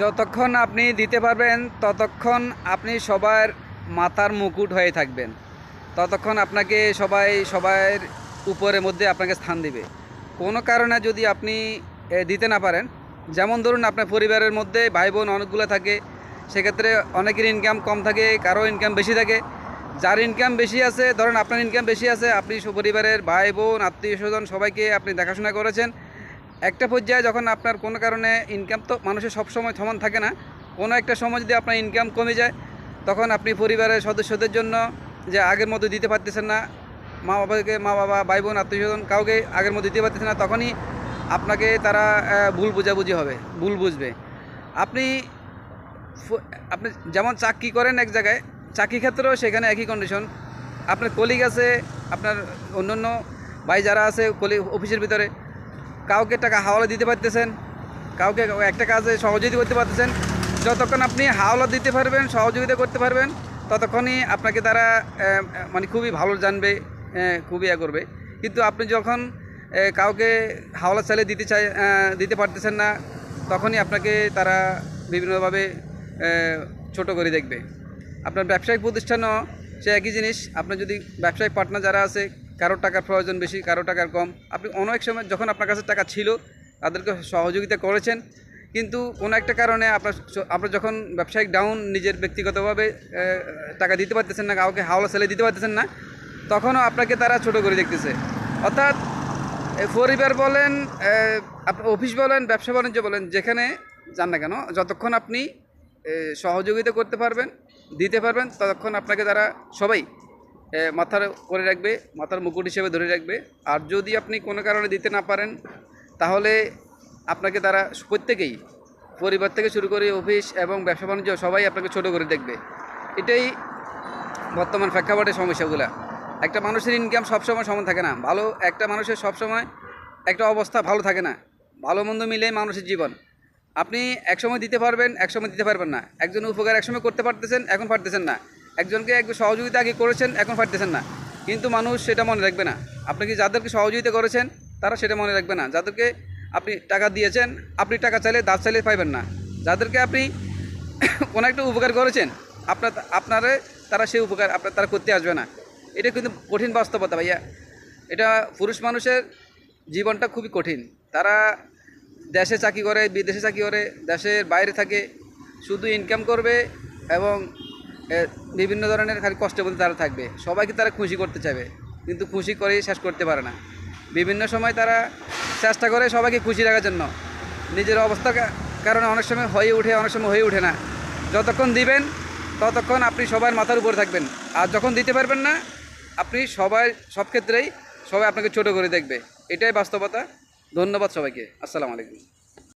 যতক্ষণ আপনি দিতে পারবেন, ততক্ষণ আপনি সবার মাথার মুকুট হয়ে থাকবেন। ততক্ষণ আপনাকে সবাই সবার উপরের মধ্যে আপনাকে স্থান দিবে। কোনো কারণে যদি আপনি দিতে না পারেন, যেমন ধরুন আপনার পরিবারের মধ্যে ভাই বোন অনেকগুলো থাকে, সেক্ষেত্রে অনেকের ইনকাম কম থাকে, কারও ইনকাম বেশি থাকে। যার ইনকাম বেশি আছে, ধরেন আপনার ইনকাম বেশি আছে, আপনি পরিবারের ভাই বোন আত্মীয় স্বজন সবাইকে আপনি দেখাশোনা করেছেন একটা পর্যায়ে যখন আপনার কোনো কারণে ইনকাম তো মানুষের সব সময় সমান থাকে না, কোনো একটা সময় যদি আপনার ইনকাম কমে যায়, তখন আপনি পরিবারের সদস্যদের জন্য যে আগের মতো দিতে পারতেছেন না, মা বাবাকে, মা বাবা, ভাই বোন, আত্মীয় স্বজন কাউকে আগের মতো দিতে পারতেছেন না, তখনই আপনাকে তারা ভুল বোঝাবুঝি হবে, ভুল বুঝবে। আপনি আপনি যেমন চাকরি করেন এক জায়গায়, চাকরি ক্ষেত্রেও সেখানে একই কন্ডিশন আপনার কলিগ আছে, আপনার অন্য অন্য ভাই যারা আছে কলিগ অফিসের ভিতরে কাউকে টাকা হাওলা দিতে পারতেছেন, কাউকে একটা কাজে সহযোগিতা করতে পারতেছেন, যতক্ষণ আপনি হাওলা দিতে পারবেন, সহযোগিতা করতে পারবেন, ততক্ষণই আপনাকে তারা মানে খুবই ভালো জানবে খুবই ইয়ে করবে। কিন্তু আপনি যখন কাউকে হাওলা চালিয়ে দিতে চাই দিতে পারতেছেন না, তখনই আপনাকে তারা বিভিন্নভাবে ছোট করে দেখবে। আপনার ব্যবসায়িক প্রতিষ্ঠানও সে একই জিনিস আপনার যদি ব্যবসায়িক পার্টনার যারা আছে কারোর টাকার প্রয়োজন বেশি, কারও টাকার কম। আপনি অনেক সময় যখন আপনার কাছে টাকা ছিল, তাদেরকে সহযোগিতা করেছেন। কিন্তু কোনো একটা কারণে আপনার আপনার যখন ব্যবসায়িক ডাউন নিজের ব্যক্তিগতভাবে টাকা দিতে পারতেছেন না, কাউকে হাওলা সেলে দিতে পারতেছেন না, তখনও আপনাকে তারা ছোট করে দেখতেছে। অর্থাৎ পরিবার বলেন আপনার অফিস বলেন, ব্যবসা বাণিজ্য বলেন, যেখানে যান না কেন, যতক্ষণ আপনি সহযোগিতা করতে পারবেন, দিতে পারবেন, ততক্ষণ আপনাকে তারা সবাই মাথার করে রাখবে, মাথার মুকুট হিসেবে ধরে রাখবে। আর যদি আপনি কোনো কারণে দিতে না পারেন, তাহলে আপনাকে তারা প্রত্যেকেই, পরিবার থেকে শুরু করে অফিস এবং ব্যবসা বাণিজ্য সবাই আপনাকে ছোট করে দেখবে। এটাই বর্তমান প্রেক্ষাপটের সমস্যাগুলো। একটা মানুষের ইনকাম সবসময় সমান থাকে না। ভালো একটা মানুষের সবসময় একটা অবস্থা ভালো থাকে না। ভালো মন্দ মিলে মানুষের জীবন। আপনি একসময় দিতে পারবেন, একসময় দিতে পারবেন না। একজন উপকার একসময় করতে পারতেছেন, এখন পারতেছেন না। একজনকে একটু সহযোগিতা আগে করেছেন, এখন পারতেছেন না। কিন্তু মানুষ সেটা মনে রাখবে না। আপনি কি যাদেরকে সহযোগিতা করেছেন, তারা সেটা মনে রাখবে না। যাদেরকে আপনি টাকা দিয়েছেন, আপনি টাকা চাইলে দাঁত চাইলে পাইবেন না। যাদেরকে আপনি কোনো একটা উপকার করেছেন, আপনার আপনারে তারা সেই উপকার, আপনার তারা করতে আসবে না। এটা কিন্তু কঠিন বাস্তবতা ভাইয়া। এটা পুরুষ মানুষের জীবনটা খুবই কঠিন। তারা দেশে চাকরি করে, বিদেশে চাকরি করে, দেশের বাইরে থাকে, শুধু ইনকাম করবে এবং বিভিন্ন ধরনের খালি কষ্টের মধ্যে তারা থাকবে। সবাইকে তারা খুশি করতে চাইবে, কিন্তু খুশি করেই শেষ করতে পারে না। বিভিন্ন সময় তারা চেষ্টা করে সবাইকে খুশি রাখার জন্য। নিজের অবস্থার কারণে অনেক সময় হয়ে উঠে, অনেক সময় হয়ে ওঠে না। যতক্ষণ দিবেন, ততক্ষণ আপনি সবার মাথার উপরে থাকবেন। আর যখন দিতে পারবেন না, আপনি সবাই, সব ক্ষেত্রেই সবাই আপনাকে ছোট করে দেখবে। এটাই বাস্তবতা। ধন্যবাদ সবাইকে। আসসালামু আলাইকুম।